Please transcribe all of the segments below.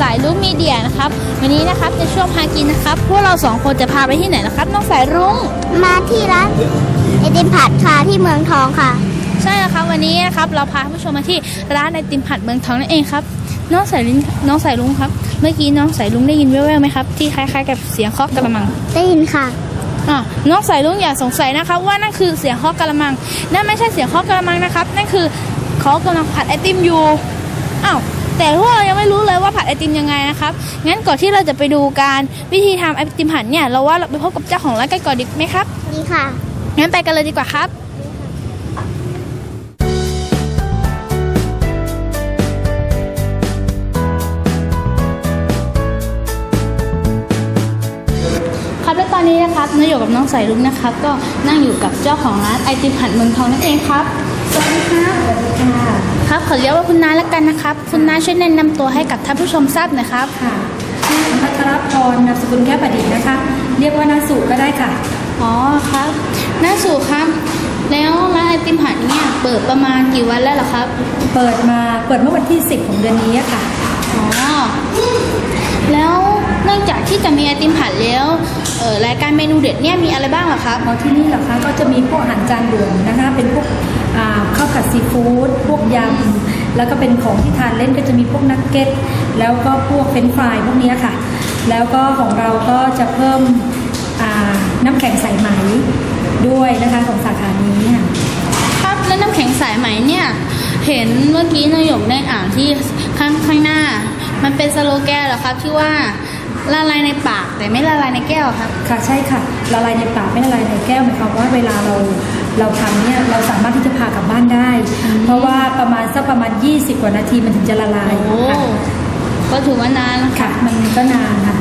สายรุ้งมีเดียนะครับ วันนี้นะครับในช่วงพากินนะครับ พวกเราสองคนจะพาไปที่ไหนนะครับน้องสายรุ้งมาที่ร้านไอติมผัดค่ะที่เมืองทองค่ะ ใช่แล้วครับวันนี้นะครับเราพาผู้ชมมาที่ร้านไอติมผัดเมืองทองนั่นเองครับน้องสายรุ้งน้องสายรุ้งครับ เมื่อกี้น้องสายรุ้งได้ยินแว่วๆไหมครับที่คล้ายๆกับเสียงเคาะกระมังได้ยินค่ะอะน้องสายลุงอย่าสงสัยนะครับ ว่านั่นคือเสียงเคาะกระมัง นั่นไม่ใช่เสียงเคาะกระมังนะครับ นั่นคือเขากำลังผัดไอติมอยู่อ้าว แต่พวกเรายังไม่รู้เลยว่าผัดไอติมยังไงนะครับงั้นก่อนที่เราจะไปดูการวิธีทำไอติมผัดเนี่ยเราว่าเราไปพบกับเจ้าของร้านกันก่อนดีไหมครับดีค่ะงั้นไปกันเลยดีกว่าครับครับและตอนนี้นะครับนายอยู่กับน้องสายลุงนะครับ ก็นั่งอยู่กับเจ้าของร้านไอติมผัดเมืองทองนั่นเองครับสวัสดีครับสวัสดีค่ะ ครับขอเรียกว่าคุณน้าแล้วกันนะครับ คุณน้าช่วยแนะนำตัวให้กับท่านผู้ชมทราบหน่อยครับค่ะชื่อพัทรพรนามสกุลแก้วประดิษฐ์นะคะ เรียกว่านาสุก็ได้ค่ะ อ๋อครับน้าสู่ครับ แล้วร้านไอติมผัดเนี่ยเปิดประมาณกี่วันแล้วเหรอครับ เปิดมาเปิดเมื่อวันที่ 10 ของเดือนนี้อะค่ะ อ๋อ แล้วนอกจากที่จะมีไอติมผัดแล้วเอ่อรายการเมนูเด็ดเนี่ยมีอะไรบ้างเหรอครับพอที่นี่เหรอคะก็จะมีพวกอาหารจานด่วนนะคะ เป็นพวกอ่า ข้าวผัดซีฟู้ดพวกยำแล้วก็เป็นของที่ทานเล่นก็จะมีพวกนักเก็ตแล้วก็พวกเฟรนช์ฟรายพวกเนี้ยค่ะ แล้วก็ของเราก็จะเพิ่มอ่าน้ำแข็งใสไหมด้วยนะคะของสาขานี้ค่ะครับแล้วน้ำแข็งสายไหมเนี่ยเห็นเมื่อกี้นายกได้อ่านที่ข้างข้างหน้า มันเป็นสโลแกนเหรอครับที่ว่าละลายในปากแต่ไม่ละลายในแก้วครับ ค่ะใช่ค่ะละลายในปากไม่ละลายในแก้วหมายความว่าเวลาเรา เราทำเนี่ยเราสามารถที่จะพากลับบ้านได้ เพราะว่าประมาณสักประมาณ 20 กว่านาทีมันถึงจะละลายโอ้ค่ะก็ถือว่านานนะค่ะ มันก็นานค่ะ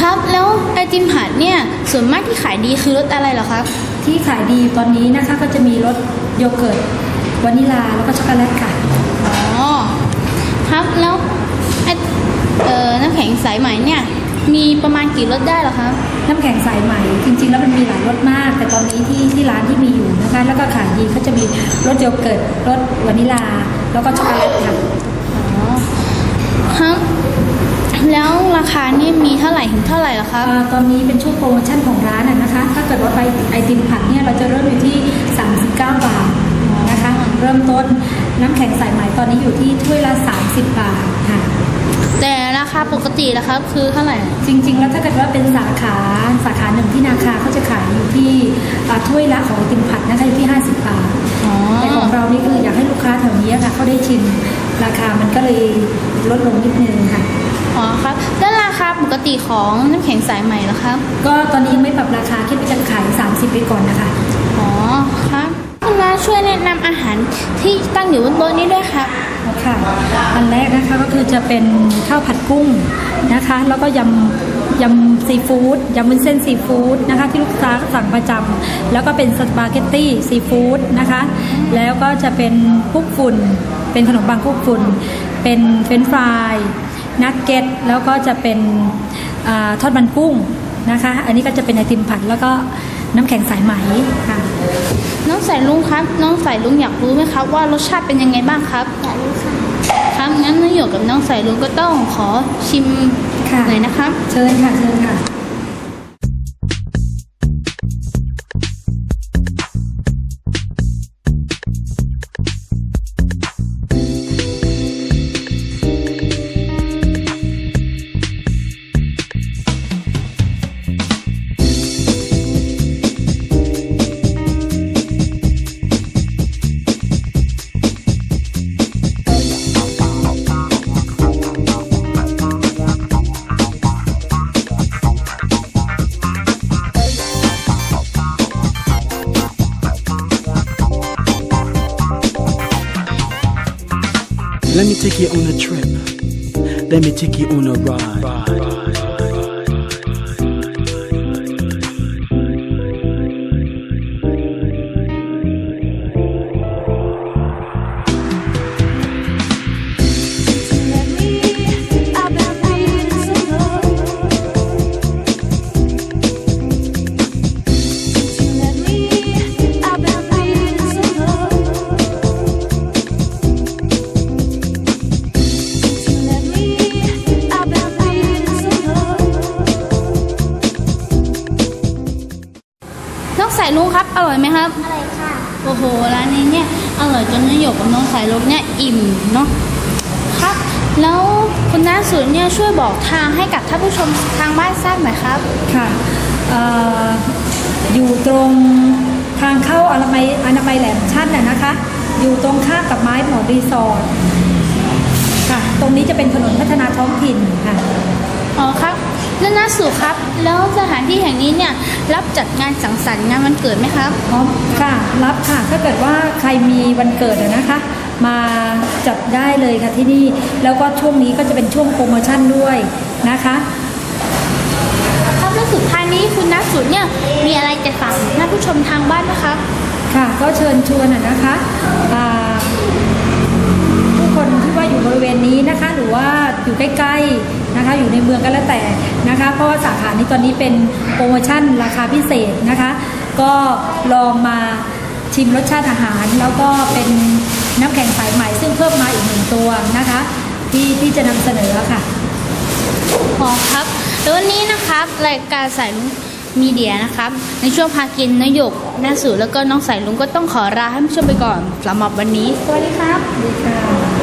ครับแล้วไอติมผัดเนี่ยส่วนมากที่ขายดีคือรสอะไรเหรอครับ ที่ขายดีตอนนี้นะคะก็จะมีรสโยเกิร์ตวานิลาแล้วก็ช็อกโกแลตค่ะ อ๋อ ครับแล้วไอเอ่อน้ำแข็งสายไหมเนี่ย มีประมาณกี่รสได้เหรอครับน้ำแข็งสายไหมจริง ๆ แล้วมันมีหลายรสมาก แต่ตอนนี้ที่ที่ร้านที่มีอยู่นะคะ แล้วก็ขายดีก็จะมีรสโยเกิร์ตรสวานิลา แล้วก็ช็อกโกแลตค่ะอ๋อครับแล้วราคานี่มีเท่าไหร่ถึงเท่าไหร่เหรอครับเอ่อตอนนี้เป็นช่วงโปรโมชั่นของร้านอะนะคะ ถ้าเกิดว่าไปไอติมผัดเนี่ยเราจะเริ่มอยู่ที่ 39 บาทนะคะ เริ่มต้นน้ำแข็งสายไหมตอนนี้อยู่ที่ถ้วยละ 30 บาทค่ะ แต่ราคาปกตินะครับคือเท่าไหร่ จริง ๆ แล้วถ้าเกิดว่าเป็นสาขาสาขาหนึ่งที่นาคาเขาจะขายอยู่ที่อ่าถ้วยละของไอติมผัดนะคะอยู่ที่ 50 บาทอ๋อ แต่ของเรานี่คืออยากให้ลูกค้าแถวนี้อะค่ะเขาได้ชิมราคามันก็เลยลดลงนิดนึงค่ะ อ๋อครับ แล้วราคาปกติของน้ำแข็งสายไหมเหรอครับ ก็ตอนนี้ยังไม่ปรับราคาคิดว่าจะขาย 30 ไปก่อนนะคะ อ๋อครับคุณน้าช่วยแนำอาหารที่ตั้งอยู่บนโต๊ะนี้ด้วยครับค่ะอันแรกนะคะก็คือจะเป็นข้าวผัดกุ้งนะคะ แล้วก็ยำยำซีฟู้ดยำวุ้นเส้นซีฟู้ดนะคะที่ลูกค้าสั่งประจำแล้วก็เป็นสปาเกตตี้ซีฟู้ดนะคะ แล้วก็จะเป็นคุกฝุ่น เป็นขนมปังคุกฝุ่น เป็นเฟรนช์ฟรายนักเก็ตแล้วก็จะเป็นอทอดมันกุ้งนะคะ อันนี้ก็จะเป็นไอติมผัดแล้วก็ น้ำแข็งสายไหมค่ะ น้องสายลุงครับ น้องสายลุงอยากรู้ไหมครับว่ารสชาติเป็นยังไงบ้างครับ อยากรู้ค่ะครับงั้นนายหยกกับน้องสายลุงก็ต้องขอชิมค่ะ หน่อยนะครับ เชิญค่ะ เชิญค่ะ Let me take you on a trip. Let me take you on a ride. อร่อยไหมครับอะไรค่ะ โอ้โห ร้านนี้เนี่ยอร่อยจนนายหยกกับน้องสายลุกเนี่ยอิ่มเนาะ ครับ แล้วคุณน้าสุดเนี่ยช่วยบอกทางให้กับท่านผู้ชมทางบ้านทราบหน่อยครับ ค่ะเอ่ออยู่ตรงทางเข้าอนามัยอนามัยแหลมชัดน่ะนะคะ อยู่ตรงข้ามกับไม้หมอรีสอร์ทค่ะ ตรงนี้จะเป็นถนนพัฒนาท้องถิ่นค่ะ อ๋อครับแล้วน้าสุครับ แล้วสถานที่แห่งนี้เนี่ยรับจัดงานสังสรรค์งานวันเกิดไหมครับพร้อมค่ะ รับค่ะ ถ้าเกิดว่าใครมีวันเกิดอะนะคะ มาจัดได้เลยค่ะที่นี่ แล้วก็ช่วงนี้ก็จะเป็นช่วงโปรโมชั่นด้วยนะคะ ครับแล้วสุดท้ายนี้คุณนักสุดเนี่ยมีอะไรจะฝากท่านผู้ชมทางบ้านไหมครับ ค่ะ ก็เชิญชวนอะนะคะอ่าผู้ คนที่ว่าอยู่บริเวณนี้นะคะ หรือว่าอยู่ใกล้ๆนะคะ อยู่ในเมืองก็แล้วแต่นะคะ เพราะว่าสาขานี้ตอนนี้เป็นโปรโมชั่นราคาพิเศษนะคะ ก็ลองมาชิมรสชาติอาหาร แล้วก็เป็นน้ำแข็งสายใหม่ซึ่งเพิ่มมาอีกหนึ่งตัวนะคะ ที่ที่จะนำเสนอค่ะพอครับแล้ววันนี้นะครับรายการสายลุงมีเดียนะครับ ในช่วงพากินนายกน้าสุแล้วก็น้องสายลุงก็ต้องขอลาให้ผู้ชมไปก่อนสำหรับวันนี้ สวัสดีครับดีค่ะ